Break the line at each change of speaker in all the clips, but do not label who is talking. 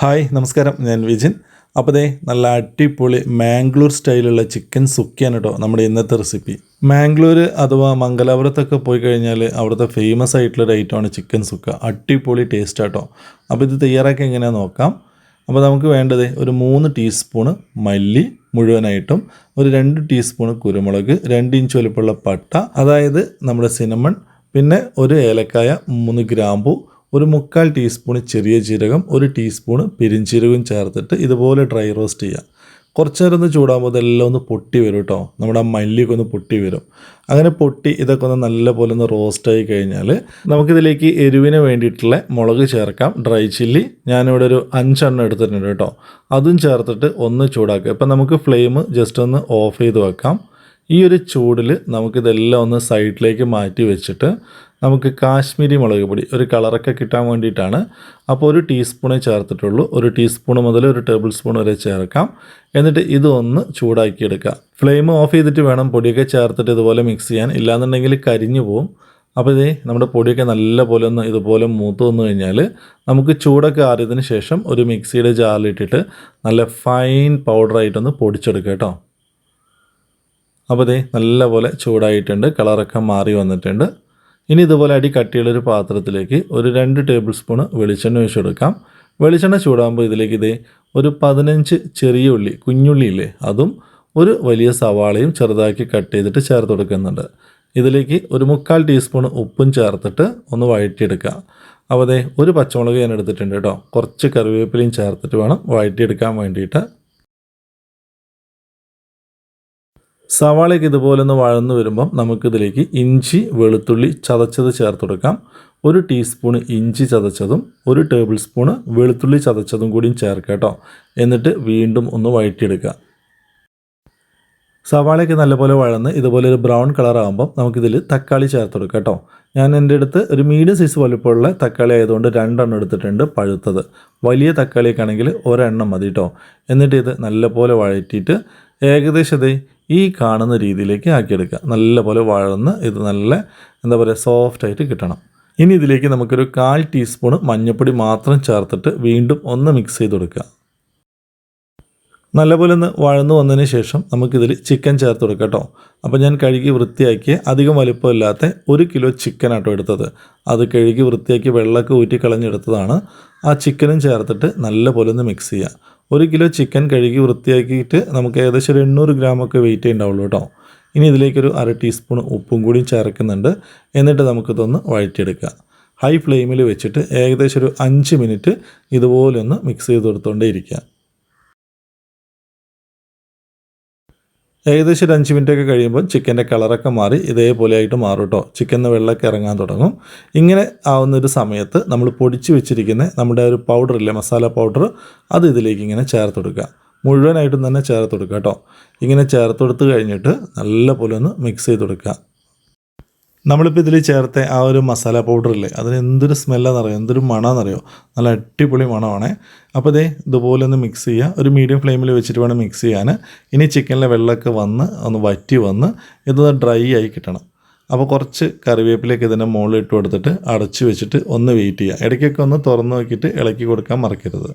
Hi നമസ്കാരം. ഞാൻ വിജിൻ. അപ്പോൾ ദേ നല്ല അടിപൊളി മാംഗ്ലൂർ സ്റ്റൈലുള്ള ചിക്കൻ സുക്കിയാണ് കേട്ടോ നമ്മുടെ ഇന്നത്തെ റെസിപ്പി. മാംഗ്ലൂർ അഥവാ മംഗലാപുരത്തൊക്കെ പോയി കഴിഞ്ഞാൽ അവിടുത്തെ ഫേമസ് ആയിട്ടുള്ള ഒരു ഐറ്റമാണ് ചിക്കൻ സുക്ക. അടിപൊളി ടേസ്റ്റ് ആട്ടോ അപ്പോൾ ഇത് തയ്യാറാക്കി എങ്ങനെയാണെന്ന് നോക്കാം. അപ്പോൾ നമുക്ക് വേണ്ടത് ഒരു മൂന്ന് ടീസ്പൂണ് മല്ലി മുഴുവനായിട്ടും ഒരു രണ്ട് ടീസ്പൂണ് കുരുമുളക് രണ്ട് ഇഞ്ച് വലുപ്പമുള്ള പട്ട അതായത് നമ്മുടെ സിനമൺ പിന്നെ ഒരു ഏലക്കായ മൂന്ന് ഗ്രാമ്പു ഒരു മുക്കാൽ ടീസ്പൂൺ ചെറിയ ജീരകം ഒരു ടീസ്പൂൺ പെരിഞ്ചീരകവും ചേർത്തിട്ട് ഇതുപോലെ ഡ്രൈ റോസ്റ്റ് ചെയ്യാം. കുറച്ച് നേരം ഒന്ന് ചൂടാകുമ്പോൾ ഇതെല്ലാം ഒന്ന് പൊട്ടി വരും കേട്ടോ. നമ്മുടെ ആ മല്ലിയൊക്കെ ഒന്ന് പൊട്ടി വരും. അങ്ങനെ പൊട്ടി ഇതൊക്കെ ഒന്ന് നല്ല പോലെ ഒന്ന് റോസ്റ്റായി കഴിഞ്ഞാൽ നമുക്കിതിലേക്ക് എരിവിന് വേണ്ടിയിട്ടുള്ള മുളക് ചേർക്കാം. Dry chilli. ഞാനിവിടെ ഒരു അഞ്ചെണ്ണം എടുത്തിട്ടുണ്ട് കേട്ടോ. അതും ചേർത്തിട്ട് ഒന്ന് ചൂടാക്കുക. ഇപ്പം നമുക്ക് ഫ്ലെയിം ജസ്റ്റ് ഒന്ന് ഓഫ് ചെയ്ത് വെക്കാം. ഈ ഒരു ചൂടിൽ നമുക്കിതെല്ലാം ഒന്ന് സൈഡിലേക്ക് മാറ്റി വെച്ചിട്ട് നമുക്ക് കാശ്മീരി മുളക് പൊടി ഒരു കളറൊക്കെ കിട്ടാൻ വേണ്ടിയിട്ടാണ്. അപ്പോൾ ഒരു ടീസ്പൂണേ ചേർത്തിട്ടുള്ളൂ. ഒരു ടീസ്പൂൺ മുതൽ ഒരു ടേബിൾ സ്പൂൺ വരെ ചേർക്കാം. എന്നിട്ട് ഇതൊന്ന് ചൂടാക്കിയെടുക്കുക. ഫ്ലെയിം ഓഫ് ചെയ്തിട്ട് വേണം പൊടിയൊക്കെ ചേർത്തിട്ട് ഇതുപോലെ മിക്സ് ചെയ്യാൻ. ഇല്ലാന്നുണ്ടെങ്കിൽ കരിഞ്ഞു പോവും. അപ്പോൾ ഇതേ നമ്മുടെ പൊടിയൊക്കെ നല്ല പോലെ ഒന്ന് ഇതുപോലെ മൂത്ത് വന്നു കഴിഞ്ഞാൽ നമുക്ക് ചൂടൊക്കെ ആറിയതിന് ശേഷം ഒരു മിക്സിയുടെ ജാറിലിട്ടിട്ട് നല്ല ഫൈൻ പൗഡറായിട്ടൊന്ന് പൊടിച്ചെടുക്കുക കേട്ടോ. അപ്പോൾ ഇതേ നല്ല പോലെ ചൂടായിട്ടുണ്ട്. കളറൊക്കെ മാറി വന്നിട്ടുണ്ട്. ഇനി ഇതുപോലെ അടി കട്ടിയുള്ളൊരു പാത്രത്തിലേക്ക് ഒരു രണ്ട് ടേബിൾ സ്പൂൺ വെളിച്ചെണ്ണ ഒഴിച്ചെടുക്കാം വെളിച്ചെണ്ണ ചൂടാകുമ്പോൾ ഇതിലേക്ക് ഇതേ ഒരു പതിനഞ്ച് ചെറിയ ഉള്ളി കുഞ്ഞുള്ളി ഇല്ലേ അതും ഒരു വലിയ സവാളയും ചെറുതാക്കി കട്ട് ചെയ്തിട്ട് ചേർത്ത് കൊടുക്കുന്നുണ്ട്. ഇതിലേക്ക് ഒരു മുക്കാൽ ടീസ്പൂൺ ഉപ്പും ചേർത്തിട്ട് ഒന്ന് വഴറ്റിയെടുക്കുക. അപ്പോൾ അതേ ഒരു പച്ചമുളക് ഞാൻ എടുത്തിട്ടുണ്ട് കേട്ടോ. കുറച്ച് കറിവേപ്പിലയും ചേർത്തിട്ട് വേണം വഴറ്റിയെടുക്കാൻ വേണ്ടിയിട്ട്. സവാളയ്ക്ക് ഇതുപോലെ ഒന്ന് വഴന്നു വരുമ്പം നമുക്കിതിലേക്ക് ഇഞ്ചി വെളുത്തുള്ളി ചതച്ചത് ചേർത്ത് കൊടുക്കാം. ഒരു ടീസ്പൂൺ ഇഞ്ചി ചതച്ചതും ഒരു ടേബിൾ സ്പൂണ് വെളുത്തുള്ളി ചതച്ചതും കൂടിയും ചേർക്കുക കേട്ടോ. എന്നിട്ട് വീണ്ടും ഒന്ന് വഴറ്റിയെടുക്കുക. സവാളയ്ക്ക് നല്ലപോലെ വഴന്ന് ഇതുപോലെ ഒരു ബ്രൗൺ കളർ ആകുമ്പം നമുക്കിതിൽ തക്കാളി ചേർത്ത് കൊടുക്കാം കേട്ടോ. ഞാൻ എന്റെ അടുത്ത് ഒരു മീഡിയം സൈസ് വലുപ്പമുള്ള തക്കാളി ആയതുകൊണ്ട് രണ്ടെണ്ണം എടുത്തിട്ടുണ്ട് പഴുത്തത്. വലിയ തക്കാളിയൊക്കെ ആണെങ്കിൽ ഒരെണ്ണം മതി കേട്ടോ. എന്നിട്ട് ഇത് നല്ലപോലെ വഴറ്റിയിട്ട് ഏകദേശം ഈ കാണുന്ന രീതിയിലേക്ക് ആക്കിയെടുക്കുക. നല്ലപോലെ വഴന്ന് ഇത് നല്ല എന്താ പറയുക സോഫ്റ്റായിട്ട് കിട്ടണം. ഇനി ഇതിലേക്ക് നമുക്കൊരു കാൽ ടീസ്പൂൺ മഞ്ഞൾപ്പൊടി മാത്രം ചേർത്തിട്ട് വീണ്ടും ഒന്ന് മിക്സ് ചെയ്ത് കൊടുക്കുക. നല്ലപോലെ ഒന്ന് വഴന്നു വന്നതിന് ശേഷം നമുക്കിതിൽ ചിക്കൻ ചേർത്ത് കൊടുക്കാം കേട്ടോ. അപ്പോൾ ഞാൻ കഴുകി വൃത്തിയാക്കി അധികം വലിപ്പമില്ലാത്ത ഒരു കിലോ ചിക്കൻ ആട്ടോ എടുത്തത്. അത് കഴുകി വൃത്തിയാക്കി വെള്ളമൊക്കെ ഊറ്റി കളഞ്ഞെടുത്തതാണ്. ആ ചിക്കനും ചേർത്തിട്ട് നല്ലപോലെ ഒന്ന് മിക്സ് ചെയ്യുക. ഒരു കിലോ ചിക്കൻ കഴുകി വൃത്തിയാക്കിയിട്ട് നമുക്ക് ഏകദേശം ഒരു എണ്ണൂറ് ഗ്രാമൊക്കെ വെയിറ്റ് ഉണ്ടാവുള്ളൂ കേട്ടോ. ഇനി ഇതിലേക്കൊരു അര ടീസ്പൂൺ ഉപ്പും കൂടി ചേർക്കുന്നുണ്ട്. എന്നിട്ട് നമുക്കിതൊന്ന് വഴറ്റിയെടുക്കുക. ഹൈ ഫ്ലെയിമിൽ വെച്ചിട്ട് ഏകദേശം ഒരു അഞ്ച് മിനിറ്റ് ഇതുപോലെ ഒന്ന് മിക്സ് ചെയ്ത് കൊടുത്തുകൊണ്ടേ ഇരിക്കുക. ഏകദേശം ഒരു അഞ്ച് മിനിറ്റ് ഒക്കെ കഴിയുമ്പോൾ ചിക്കന്റെ കളറൊക്കെ മാറി ഇതേപോലെ ആയിട്ട് മാറും കേട്ടോ. ചിക്കൻ വെള്ളമൊക്കെ ഇറങ്ങാൻ തുടങ്ങും. ഇങ്ങനെ ആവുന്ന ഒരു സമയത്ത് നമ്മൾ പൊടിച്ച് വെച്ചിരിക്കുന്ന നമ്മുടെ ഒരു പൗഡർ ഇല്ലേ മസാല പൗഡർ അത് ഇതിലേക്ക് ഇങ്ങനെ ചേർത്ത് കൊടുക്കുക. മുഴുവനായിട്ടും തന്നെ ചേർത്ത് കൊടുക്കുക കേട്ടോ. ഇങ്ങനെ ചേർത്ത് കൊടുത്ത് കഴിഞ്ഞിട്ട് നല്ല പോലെ ഒന്ന് മിക്സ് ചെയ്ത് കൊടുക്കുക. നമ്മളിപ്പോൾ ഇതിൽ ചേർത്ത ആ ഒരു മസാല പൗഡർ ഇല്ലേ അതിന് എന്തൊരു സ്മെല്ലാണെന്നറിയോ എന്തൊരു മണമെന്നറിയോ നല്ല അടിപൊളി മണമാണ്. അപ്പോൾ ഇതേ ഇതുപോലെ ഒന്ന് മിക്സ് ചെയ്യുക ഒരു മീഡിയം ഫ്ലെയിമിൽ വെച്ചിട്ട് വേണം മിക്സ് ചെയ്യാൻ ഇനി ചിക്കനിലെ വെള്ളമൊക്കെ വന്ന് ഒന്ന് വറ്റി വന്ന് ഇതൊന്ന് ഡ്രൈ ആയി കിട്ടണം. അപ്പോൾ കുറച്ച് കറിവേപ്പിലേക്ക് ഇതിന്റെ മുകളിൽ ഇട്ട് കൊടുത്തിട്ട് അടച്ചു വെച്ചിട്ട് ഒന്ന് വെയിറ്റ് ചെയ്യുക ഇടയ്ക്കൊക്കെ ഒന്ന് തുറന്ന് നോക്കിയിട്ട് ഇളക്കി കൊടുക്കാൻ മറക്കരുത്.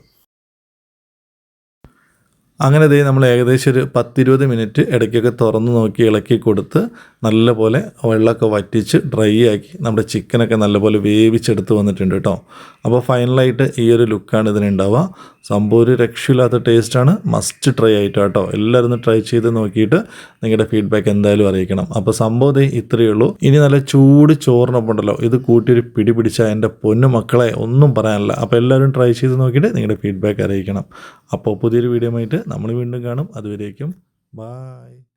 അങ്ങനെ ദേ നമ്മൾ ഏകദേശം ഒരു പത്തിരുപത് മിനിറ്റ് ഇടയ്ക്കൊക്കെ തുറന്ന് നോക്കി ഇളക്കി കൊടുത്ത് നല്ലപോലെ വെള്ളമൊക്കെ വറ്റിച്ച് ഡ്രൈ ആക്കി നമ്മുടെ ചിക്കനൊക്കെ നല്ലപോലെ വേവിച്ചെടുത്ത് വന്നിട്ടുണ്ട് കേട്ടോ. അപ്പോൾ ഫൈനലായിട്ട് ഈ ഒരു ലുക്കാണ് ഇതിനുണ്ടാവുക സംഭവം ഒരു രക്ഷയില്ലാത്ത ടേസ്റ്റാണ് മസ്റ്റ് ട്രൈ ആയിട്ട് കേട്ടോ. എല്ലാവരും ഒന്ന് ട്രൈ ചെയ്ത് നോക്കിയിട്ട് നിങ്ങളുടെ ഫീഡ്ബാക്ക് എന്തായാലും അറിയിക്കണം. അപ്പോൾ സംഭവം ഇത്രയേ ഉള്ളൂ. ഇനി നല്ല ചൂട് ചോറിനൊപ്പം ഉണ്ടല്ലോ. ഇത് കൂട്ടിയൊരു പിടി പിടിച്ചാൽ എന്റെ പൊന്നു മക്കളെ ഒന്നും പറയാനില്ല. അപ്പോൾ എല്ലാവരും ട്രൈ ചെയ്ത് നോക്കിയിട്ട് നിങ്ങളുടെ ഫീഡ്ബാക്ക് അറിയിക്കണം. അപ്പോൾ പുതിയൊരു വീഡിയോ ആയിട്ട് നമ്മൾ വീണ്ടും കാണും. അതുവരേക്കും ബായ്